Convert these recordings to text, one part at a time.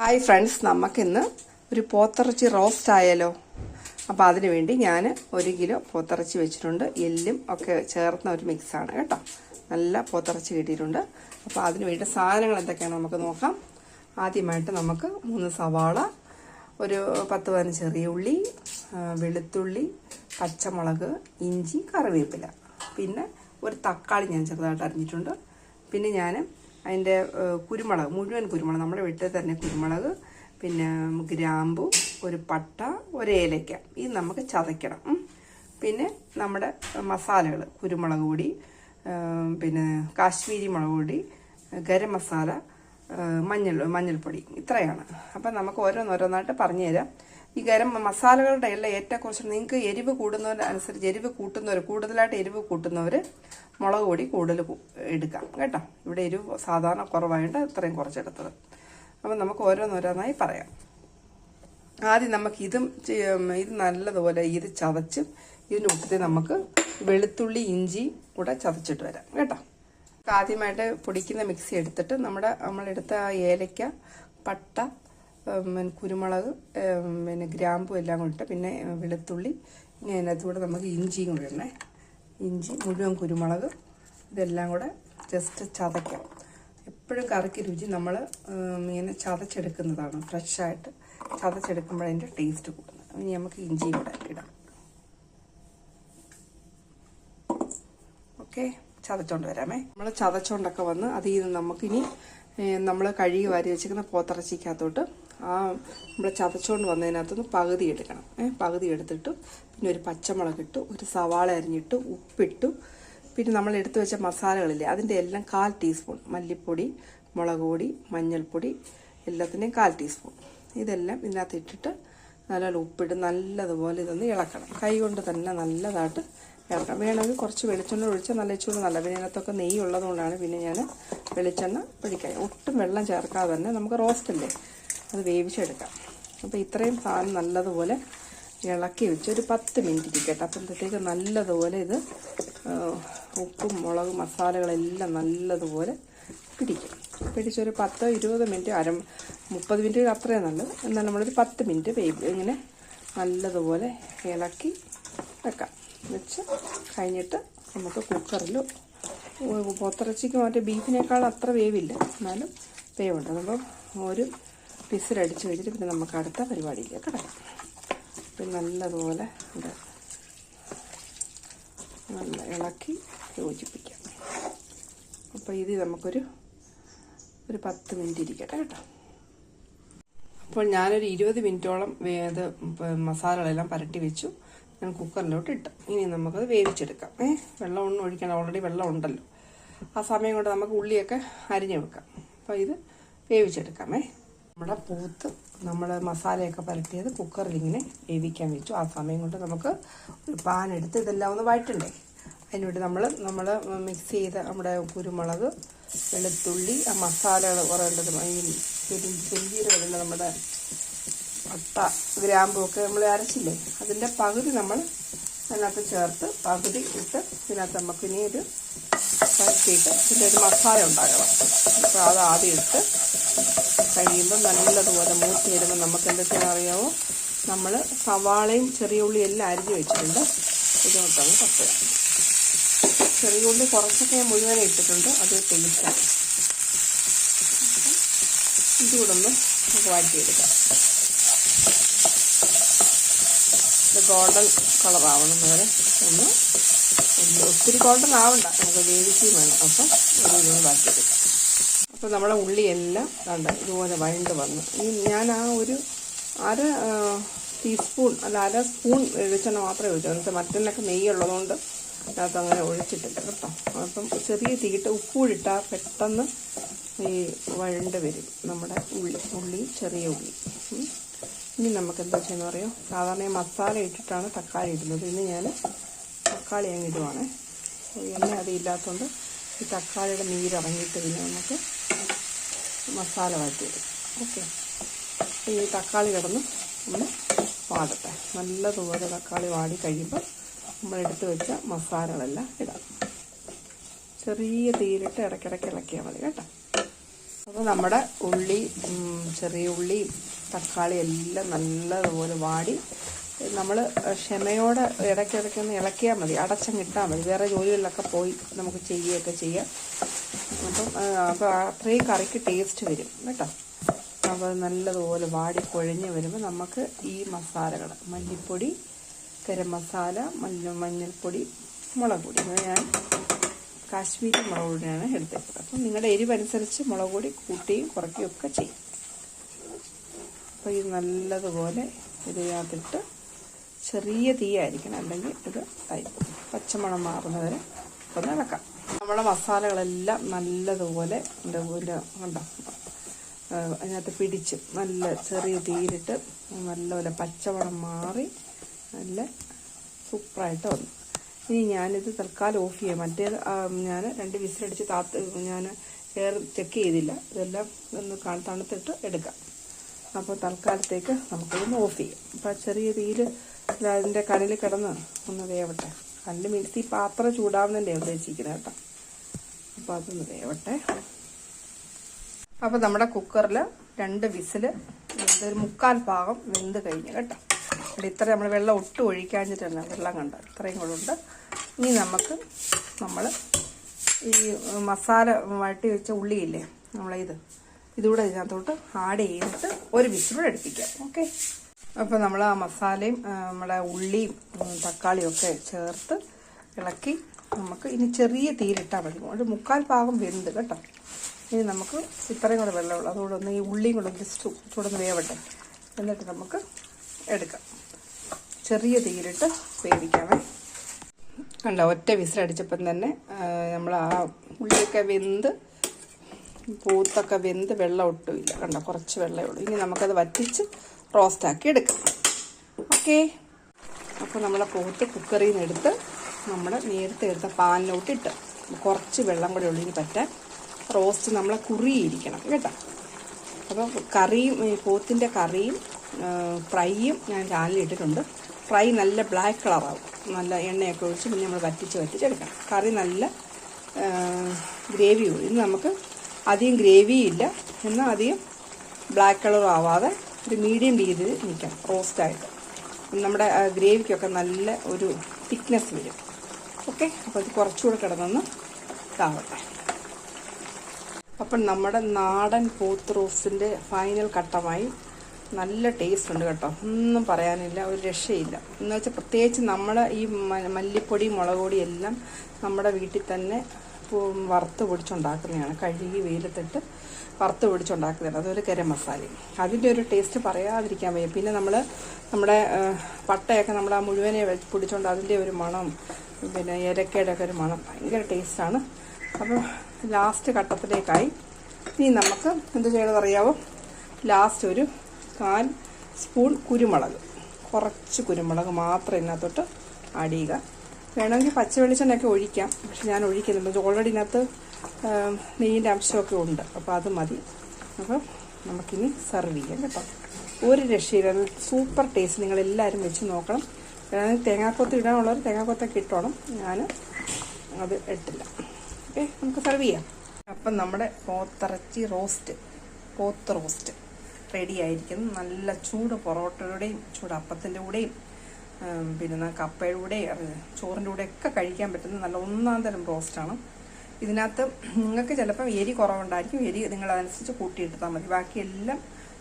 Hi friends നമുക്കിന്ന് ഒരു പോത്തിറച്ചി roast ആയാലോ? അപ്പോൾ അതിന് വേണ്ടി ഞാൻ ഒരു കിലോ പോത്തിറച്ചി വെച്ചിട്ടുണ്ട്. എല്ലും ഒക്കെ ചേർന്ന ഒരു മിക്സാണ് കേട്ടോ. നല്ല പോത്തിറച്ചി കിട്ടിയിട്ടുണ്ട്. അപ്പോൾ അതിന് വേണ്ടി സാധനങ്ങൾ എന്തൊക്കെയാണ് നമുക്ക് നോക്കാം. ആദ്യമായിട്ട് നമുക്ക് മൂന്ന് സവാള ഒരു പത്ത് പതിനഞ്ച് ചെറിയ ഉള്ളി വെളുത്തുള്ളി പച്ചമുളക് ഇഞ്ചി കറിവേപ്പില. പിന്നെ ഒരു തക്കാളി ഞാൻ ചെറുതായിട്ട് അരിഞ്ഞിട്ടുണ്ട്. പിന്നെ ഞാൻ അതിന്റെ കുരുമുളക് മുഴുവൻ കുരുമുളക് നമ്മുടെ വീട്ടിൽ തന്നെ കുരുമുളക് പിന്നെ ഗ്രാമ്പു ഒരു പട്ട ഒരു ഏലയ്ക്ക ഇത് നമുക്ക് ചതയ്ക്കണം. പിന്നെ നമ്മുടെ മസാലകൾ കുരുമുളക് പൊടി പിന്നെ കാശ്മീരി മുളക് പൊടി ഗരം മസാല മഞ്ഞൾ മഞ്ഞൾപ്പൊടി ഇത്രയാണ്. അപ്പം നമുക്ക് ഓരോന്നോരോന്നായിട്ട് പറഞ്ഞു തരാം ഈ ഗരം മസാലകളുടെ എല്ലാം ഏറ്റക്കുറച്ച് നിങ്ങൾക്ക് എരിവ് കൂടുന്നതിനനുസരിച്ച് എരിവ് കൂട്ടുന്നവർ കൂടുതലായിട്ട് എരിവ് കൂട്ടുന്നവർ മുളക് പൊടി കൂടുതൽ എടുക്കാം. കേട്ടോ? ഇവിടെ എരിവ് സാധാരണ കുറവായിട്ട് ഇത്രയും കുറച്ചെടുത്തത്. അപ്പം നമുക്ക് ഓരോന്നോരോന്നായി പറയാം. ആദ്യം നമുക്ക് ഇതും ഇത് നല്ലതുപോലെ ഇത് ചതച്ച് ഇതിന്റെ നമുക്ക് വെളുത്തുള്ളി ഇഞ്ചി കൂടെ ചതച്ചിട്ട് വരാം. കേട്ടോ? ആദ്യമായിട്ട് പൊടിക്കുന്ന മിക്സി എടുത്തിട്ട് നമ്മുടെ നമ്മളെടുത്ത ഏലയ്ക്ക പട്ട കുരുമുളക് ഉം, പിന്നെ ഗ്രാമ്പു എല്ലാം കൂടെ പിന്നെ വെളുത്തുള്ളി ഇനി അതിനകത്ത് കൂടെ നമുക്ക് ഇഞ്ചിയും കൂടെ ഇടണേ. ഇഞ്ചി മുഴുവൻ കുരുമുളക് ഇതെല്ലാം കൂടെ ജസ്റ്റ് ചതയ്ക്കാം. എപ്പോഴും കറിക്ക് രുചി നമ്മൾ ഇങ്ങനെ ചതച്ചെടുക്കുന്നതാണ്. ഫ്രഷായിട്ട് ചതച്ചെടുക്കുമ്പോഴതിന്റെ ടേസ്റ്റ് കൂടുന്നത്. ഇനി നമുക്ക് ഇഞ്ചിയും കൂടെ ഇടാം. ഓക്കെ ചതച്ചോണ്ട് വരാമേ. നമ്മൾ ചതച്ചോണ്ടൊക്കെ വന്ന് അതിൽ നിന്ന് നമുക്കിനി നമ്മൾ കഴുകി വാരി വെച്ചിരിക്കുന്ന പോത്തിറച്ചിക്കകത്തോട്ട് ആ നമ്മൾ ചതച്ചുകൊണ്ട് വന്നതിനകത്തുനിന്ന് പകുതി എടുക്കണം. പകുതി എടുത്തിട്ട് പിന്നെ ഒരു പച്ചമുളക് ഇട്ടു ഒരു സവാള അരിഞ്ഞിട്ട് ഉപ്പിട്ടു. പിന്നെ നമ്മൾ എടുത്തു വെച്ച മസാലകളില്ലേ അതിന്റെ എല്ലാം കാൽ ടീസ്പൂൺ മല്ലിപ്പൊടി മുളക് പൊടി മഞ്ഞൾപ്പൊടി എല്ലാത്തിന്റെയും കാൽ ടീസ്പൂൺ. ഇതെല്ലാം ഇതിനകത്ത് ഇട്ടിട്ട് നല്ലപോലെ ഉപ്പിട്ട് നല്ലതുപോലെ ഇതൊന്ന് ഇളക്കണം. കൈ കൊണ്ട് തന്നെ നല്ലതായിട്ട് ഇളക്കണം വേണമെങ്കിൽ കുറച്ച് വെളിച്ചെണ്ണ ഒഴിച്ചാൽ നല്ല ചൂട് നല്ല പിന്നെ ഇതിനകത്തൊക്കെ നെയ്യ് ഉള്ളതുകൊണ്ടാണ് പിന്നെ ഞാൻ വെളിച്ചെണ്ണ ഒഴിക്കാൻ ഒട്ടും വെള്ളം ചേർക്കാതെ തന്നെ നമുക്ക് റോസ്റ്റല്ലേ അത് വേവിച്ചെടുക്കാം. അപ്പോൾ ഇത്രയും സാധനം നല്ലതുപോലെ ഇളക്കി വെച്ച് ഒരു പത്ത് മിനിറ്റ് ഇരിക്കട്ടെ. അപ്പോഴത്തേക്ക് നല്ലതുപോലെ ഇത് ഉപ്പും മുളകും മസാലകളെല്ലാം നല്ലതുപോലെ പിടിക്കും. പിടിച്ചൊരു പത്തോ ഇരുപത് മിനിറ്റ് അര മുപ്പത് മിനിറ്റ് അത്രയും നല്ലത്. എന്നാൽ നമ്മളൊരു പത്ത് മിനിറ്റ് വേവ് ഇങ്ങനെ നല്ലതുപോലെ ഇളക്കി വെക്കാം. വെച്ച് കഴിഞ്ഞിട്ട് നമുക്ക് കുക്കറിൽ പോത്തിറച്ചിക്ക് മറ്റേ ബീഫിനേക്കാൾ അത്ര വേവില്ല. എന്നാലും വേവുണ്ട്. അപ്പം ഒരു പിസിലടിച്ച് വെച്ചിട്ട് പിന്നെ നമുക്ക് അടുത്ത പരിപാടിയിലേക്ക് കിടക്കാം. പിന്നെ നല്ലതുപോലെ ഉണ്ട് നല്ല ഇളക്കി യോജിപ്പിക്കാം. അപ്പോൾ ഇത് നമുക്കൊരു ഒരു പത്ത് മിനിറ്റ് ഇരിക്കട്ടെ കേട്ടോ. അപ്പോൾ ഞാനൊരു ഇരുപത് മിനിറ്റോളം ഇത് മസാലകളെല്ലാം പരട്ടി വെച്ചു. ഞാൻ കുക്കറിലോട്ട് ഇട്ട്. ഇനി നമുക്കത് വേവിച്ചെടുക്കാം. ഏ വെള്ളം ഒന്നും ഒഴിക്കണം ഓൾറെഡി വെള്ളം ഉണ്ടല്ലോ. ആ സമയം കൊണ്ട് നമുക്ക് ഉള്ളിയൊക്കെ അരിഞ്ഞ് വെക്കാം. അപ്പോൾ ഇത് വേവിച്ചെടുക്കാമേ നമ്മുടെ പൂത്ത് നമ്മൾ മസാലയൊക്കെ പരട്ടിയത് കുക്കറിൽ ഇങ്ങനെ വേവിക്കാൻ വെച്ചു. ആ സമയം കൊണ്ട് നമുക്ക് ഒരു പാൻ എടുത്ത് ഇതെല്ലാം ഒന്ന് വഴറ്റണ്ടേ? അതിനുവേണ്ടി നമ്മൾ നമ്മൾ മിക്സ് ചെയ്ത നമ്മുടെ കുരുമുളക് വെളുത്തുള്ളി ആ മസാലകൾ കുറേ പറയേണ്ടത് ഈ പെരിഞ്ചീരകളുണ്ട് നമ്മുടെ പട്ട ഗ്രാമ്പും ഒക്കെ നമ്മൾ അരച്ചില്ലേ? അതിന്റെ പകുതി നമ്മൾ അതിനകത്ത് ചേർത്ത് പകുതി ഇട്ട് ഇതിനകത്ത് നമുക്ക് ഇനി ഒരു പരത്തിയിട്ട് ഇതിന്റെ ഒരു മസാല ഉണ്ടാകണം അപ്പോൾ അത് ആദ്യം ഇട്ട് കഴിയുമ്പോൾ നല്ലതുപോലെ മൂത്ത് വരുമ്പോൾ നമുക്ക് എന്താ ചെയ്യാൻ അറിയാമോ നമ്മൾ സവാളയും ചെറിയ ഉള്ളി എല്ലാം അരിഞ്ഞ് വെച്ചിട്ടുണ്ട്. ഇതോട്ടങ്ങ് പത്ത് ചെറിയ ഉള്ളി കുറച്ചൊക്കെ ഞാൻ മുഴുവനെ ഇട്ടിട്ടുണ്ട്. അത് ടേസ്റ്റാണ് ഇതുകൂടെ ഒന്ന് നമുക്ക് വാറ്റിയെടുക്കാം ഇത് ഗോൾഡൻ ആവണം വരെ ഒന്ന് ഒത്തിരി ഗോൾഡൻ ആവണ്ട. നമുക്ക് വേവിക്കുകയും വേണം. അപ്പം ഒരു ഇതൊന്ന് എടുക്കാം അപ്പോൾ നമ്മുടെ ഉള്ളിയെല്ലാം കണ്ട ഇതുപോലെ വഴണ്ട് വന്നു. ഈ ഞാൻ ആ ഒരു അര ടീസ്പൂൺ അല്ല അര സ്പൂൺ വെളിച്ചെണ്ണ മാത്രമേ ഒഴിച്ചു എന്നുവെച്ചാൽ മറ്റൊന്നൊക്കെ നെയ്യുള്ളതുകൊണ്ട് അതിനകത്ത് അങ്ങനെ ഒഴിച്ചിട്ടില്ല കേട്ടോ. അപ്പം ചെറിയ തീയിട്ട് ഉപ്പൂടിട്ടാൽ പെട്ടെന്ന് ഈ വഴണ്ട് വരും നമ്മുടെ ഉള്ളി ഉള്ളി ചെറിയ ഉള്ളി. ഇനി നമുക്ക് എന്താ ചെയ്യുന്ന പറയുമോ സാധാരണ മസാല ഇട്ടിട്ടാണ് തക്കാളി ഇടുന്നത്. ഇന്ന് ഞാൻ തക്കാളി അങ്ങ് ഇടുവാണ്. എണ്ണ അത് ഇല്ലാത്തതുകൊണ്ട് ഈ തക്കാളിയുടെ നീരിറങ്ങിയിട്ട് പിന്നെ നമുക്ക് മസാല വാറ്റിയിടും ഓക്കെ. ഈ തക്കാളി കിടന്ന് ഒന്ന് വാടട്ടെ. നല്ലതുപോലെ തക്കാളി വാടി കഴിയുമ്പോൾ നമ്മൾ എടുത്ത് വെച്ച മസാലകളെല്ലാം ഇടാം. ചെറിയ തീരിട്ട് ഇടയ്ക്കിടയ്ക്ക് ഇളക്കിയാൽ മതി കേട്ടോ. അപ്പോൾ നമ്മുടെ ഉള്ളി ചെറിയ ഉള്ളിയും തക്കാളി എല്ലാം നല്ലതുപോലെ വാടി. നമ്മൾ ക്ഷമയോടെ ഇടയ്ക്കിടയ്ക്ക് ഒന്ന് ഇളക്കിയാൽ മതി. അടച്ചങ്ങിട്ടാൽ മതി. വേറെ ജോലികളിലൊക്കെ പോയി നമുക്ക് ചെയ്യുകയൊക്കെ ചെയ്യാം. അപ്പം അപ്പോൾ അത്രയും കറിക്ക് ടേസ്റ്റ് വരും കേട്ടോ. അപ്പോൾ നല്ലതുപോലെ വാടി കുഴഞ്ഞ് വരുമ്പോൾ നമുക്ക് ഈ മസാലകൾ മല്ലിപ്പൊടി ഗരം മസാല മഞ്ഞ മഞ്ഞൾപ്പൊടി മുളക് പൊടി. ഇത് ഞാൻ കാശ്മീരി മുളക് പൊടിയാണ് എടുത്തേക്കുന്നത്. അപ്പം നിങ്ങളുടെ എരിവനുസരിച്ച് മുളക് പൊടി കൂട്ടുകയും കുറയ്ക്കുകയും ഒക്കെ ചെയ്യും. അപ്പോൾ ഇത് നല്ലതുപോലെ ഇതിനകത്തിട്ട് ചെറിയ തീയായിരിക്കണം. അല്ലെങ്കിൽ ഇത് ആയിരിക്കും പച്ചമണം മാറുന്നവരെ ഒന്ന് ഇളക്കാം നമ്മുടെ മസാലകളെല്ലാം നല്ലതുപോലെ പോലെ കണ്ടോ? അതിനകത്ത് പിടിച്ച് നല്ല ചെറിയ തീയിലിട്ട് നല്ലപോലെ പച്ചമണം മാറി നല്ല സൂപ്പറായിട്ട് വന്നു. ഇനി ഞാനിത് തൽക്കാലം ഓഫ് ചെയ്യാം. മറ്റേത് ഞാൻ രണ്ട് വിസിലടിച്ച് താത്ത് ഞാൻ ചെക്ക് ചെയ്തില്ല. ഇതെല്ലാം ഒന്ന് തണുത്തിട്ട് എടുക്കാം. അപ്പോൾ തൽക്കാലത്തേക്ക് നമുക്കിതൊന്ന് ഓഫ് ചെയ്യാം. അപ്പോൾ ചെറിയ തീയിൽ അതിന്റെ കനൽ കിടന്ന് ഒന്ന് വേവട്ടെ. കല്ല് മിനിത്തി പാത്രം ചൂടാവുന്നതിന്റെ ഉദ്ദേശിക്കുന്നത് കേട്ടോ. അപ്പോൾ അതൊന്ന് വേവട്ടെ. അപ്പോൾ നമ്മുടെ കുക്കറിൽ രണ്ട് വിസിൽ ഒരു മുക്കാൽ ഭാഗം വെന്ത് കഴിഞ്ഞു കേട്ടോ. ഇവിടെ ഇത്ര നമ്മൾ വെള്ളം ഒട്ടും ഒഴിക്കാഞ്ഞിട്ടല്ല വെള്ളം കണ്ട ഇത്രയും കൂടെ ഉണ്ട്. ഇനി നമുക്ക് നമ്മൾ ഈ മസാല വഴട്ടി വെച്ച ഉള്ളിയില്ലേ നമ്മളിത് ഇതുകൂടെ ഇതിനകത്തോട്ട് ആഡ് ചെയ്തിട്ട് ഒരു വിസിലൂടെ എടുപ്പിക്കാം. ഓക്കെ അപ്പോൾ നമ്മൾ ആ മസാലയും നമ്മുടെ ഉള്ളിയും തക്കാളിയും ഒക്കെ ചേർത്ത് ഇളക്കി നമുക്ക് ഇനി ചെറിയ തീരിട്ടാൽ മതി. ഒരു മുക്കാൽ ഭാഗം വെന്ത് കേട്ടോ. ഇനി നമുക്ക് ഇത്രയും കൂടെ വെള്ളമുള്ളൂ അതുകൊണ്ട് ഒന്ന് ഈ ഉള്ളിയും കൂടെ ജസ്റ്റ് ചൂടൊന്ന് വേവട്ടെ. എന്നിട്ട് നമുക്ക് എടുക്കാം. ചെറിയ തീരിട്ട് വേവിക്കാമേ കണ്ട? ഒറ്റ വിസിലടിച്ചപ്പം തന്നെ നമ്മൾ ആ ഉള്ളിയൊക്കെ വെന്ത് പൂത്തൊക്കെ വെന്ത് വെള്ളം ഒട്ടുമില്ല. കണ്ട? കുറച്ച് വെള്ളമേ ഉള്ളൂ. ഇനി നമുക്കത് വറ്റിച്ച് റോസ്റ്റാക്കി എടുക്കാം. ഓക്കെ അപ്പോൾ നമ്മളെ പൂത്ത് കുക്കറിൽ നിന്ന് എടുത്ത് നമ്മൾ നേരത്തെ എടുത്ത പാനിലോട്ട് ഇട്ട് കുറച്ച് വെള്ളം കൂടെ ഉള്ളിന് പറ്റാൻ. റോസ്റ്റ് നമ്മളെ കുറിയിരിക്കണം കേട്ടോ? അപ്പോൾ കറിയും പോത്തിന്റെ കറിയും ഫ്രൈയും ഞാൻ ചാനലിൽ ഇട്ടിട്ടുണ്ട്. ഫ്രൈ നല്ല ബ്ലാക്ക് കളറാവും നല്ല എണ്ണയൊക്കെ ഒഴിച്ച് പിന്നെ നമ്മൾ വറ്റിച്ച് വറ്റിച്ചെടുക്കണം കറി നല്ല ഗ്രേവി ഇത് നമുക്ക് അധികം ഗ്രേവിയില്ല എന്നാൽ അധികം ബ്ലാക്ക് കളർ ആവാതെ ഒരു മീഡിയം രീതിയിൽ നിൽക്കണം റോസ്റ്റായിട്ട് നമ്മുടെ ഗ്രേവിക്കൊക്കെ നല്ല ഒരു തിക്നെസ് വരും. ഓക്കെ? അപ്പോൾ അത് കുറച്ചുകൂടെ കിടന്നൊന്ന് ഇതാവട്ടെ. അപ്പം നമ്മുടെ നാടൻ പോത്ത് റോസ്റ്റിന്റെ ഫൈനൽ ഘട്ടമായി നല്ല ടേസ്റ്റ് ഉണ്ട് കേട്ടോ. ഒന്നും പറയാനില്ല ഒരു രക്ഷയില്ല. എന്ന് വെച്ചാൽ പ്രത്യേകിച്ച് നമ്മൾ ഈ മല്ലിപ്പൊടി മുളക് പൊടി എല്ലാം നമ്മുടെ വീട്ടിൽ തന്നെ വറുത്ത് പൊടിച്ചുണ്ടാക്കുന്നതാണ്. കഴുകി വെയിലത്തിട്ട് വറുത്ത് പൊടിച്ചുണ്ടാക്കുന്നതാണ്. അതുപോലെ ഗരം മസാലയും അതിന്റെ ഒരു ടേസ്റ്റ് പറയാതിരിക്കാൻ വയ്യ. പിന്നെ നമ്മൾ നമ്മുടെ പട്ടയൊക്കെ നമ്മൾ ആ മുഴുവനെ പൊടിച്ചുകൊണ്ട് അതിന്റെ ഒരു മണം പിന്നെ ഏലക്കയുടെ ഒക്കെ ഒരു മണം ഭയങ്കര ടേസ്റ്റാണ് അപ്പോൾ ലാസ്റ്റ് ഘട്ടത്തിലേക്കായി ഇനി നമുക്ക് എന്ത് ചെയ്യണമെന്ന് അറിയാവോ? ലാസ്റ്റ് ഒരു കാൽ സ്പൂൺ കുരുമുളക്. കുറച്ച് കുരുമുളക് മാത്രം ഇതിനകത്തോട്ട് ചെയ്യുക. വേണമെങ്കിൽ പച്ച വെളിച്ചെണ്ണയൊക്കെ ഒഴിക്കാം. പക്ഷെ ഞാൻ ഒഴിക്കുന്നുണ്ട് ഓൾറെഡി ഇതിനകത്ത് നെയ്യിന്റെ അംശമൊക്കെ ഉണ്ട്. അപ്പോൾ അത് മതി. അപ്പോൾ നമുക്കിനി സെർവ് ചെയ്യാം കേട്ടോ. ഒരു രക്ഷയില്ല. സൂപ്പർ ടേസ്റ്റ് നിങ്ങൾ എല്ലാവരും വെച്ച് നോക്കണം. വേണമെങ്കിൽ തേങ്ങാക്കൊത്ത് ഇടാനുള്ളവർ തേങ്ങാക്കൊത്തൊക്കെ ഇട്ടോണം. ഞാൻ അത് ഇട്ടില്ല ഓക്കെ നമുക്ക് സെർവ് ചെയ്യാം. അപ്പം നമ്മുടെ പോത്തിറച്ചി റോസ്റ്റ് പോത്ത് റോസ്റ്റ് റെഡി ആയിരിക്കുന്നു. നല്ല ചൂട് പൊറോട്ടയുടെയും ചൂട് അപ്പത്തിന്റെ കൂടെയും പിന്നെ കപ്പയുടെ ചോറിന്റെ കൂടെ ഒക്കെ കഴിക്കാൻ പറ്റുന്ന നല്ല ഒന്നാം തരം റോസ്റ്റാണ് ഇതിനകത്ത് നിങ്ങൾക്ക് ചിലപ്പം എരി കുറവുണ്ടായിരിക്കും. എരി നിങ്ങൾ അതനുസരിച്ച് കൂട്ടിയിട്ടാൽ മതി. ബാക്കിയെല്ലാം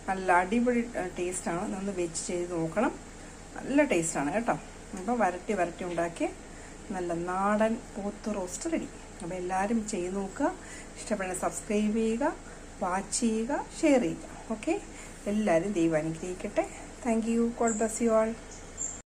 നല്ല അടിപൊളി ടേസ്റ്റാണ് നിന്ന് വെച്ച് ചെയ്ത് നോക്കണം. നല്ല ടേസ്റ്റാണ് കേട്ടോ. അപ്പോൾ വരട്ടി വരട്ടി ഉണ്ടാക്കി നല്ല നാടൻ പോത്ത് റോസ്റ്റ് റെഡി അപ്പോൾ എല്ലാവരും ചെയ്ത് നോക്കുക. ഇഷ്ടപ്പെടുന്ന സബ്സ്ക്രൈബ് ചെയ്യുക വാച്ച് ചെയ്യുക ഷെയർ ചെയ്യുക. ഓക്കെ എല്ലാവരും ദൈവം അനുഗ്രഹിക്കട്ടെ. Thank you God bless you all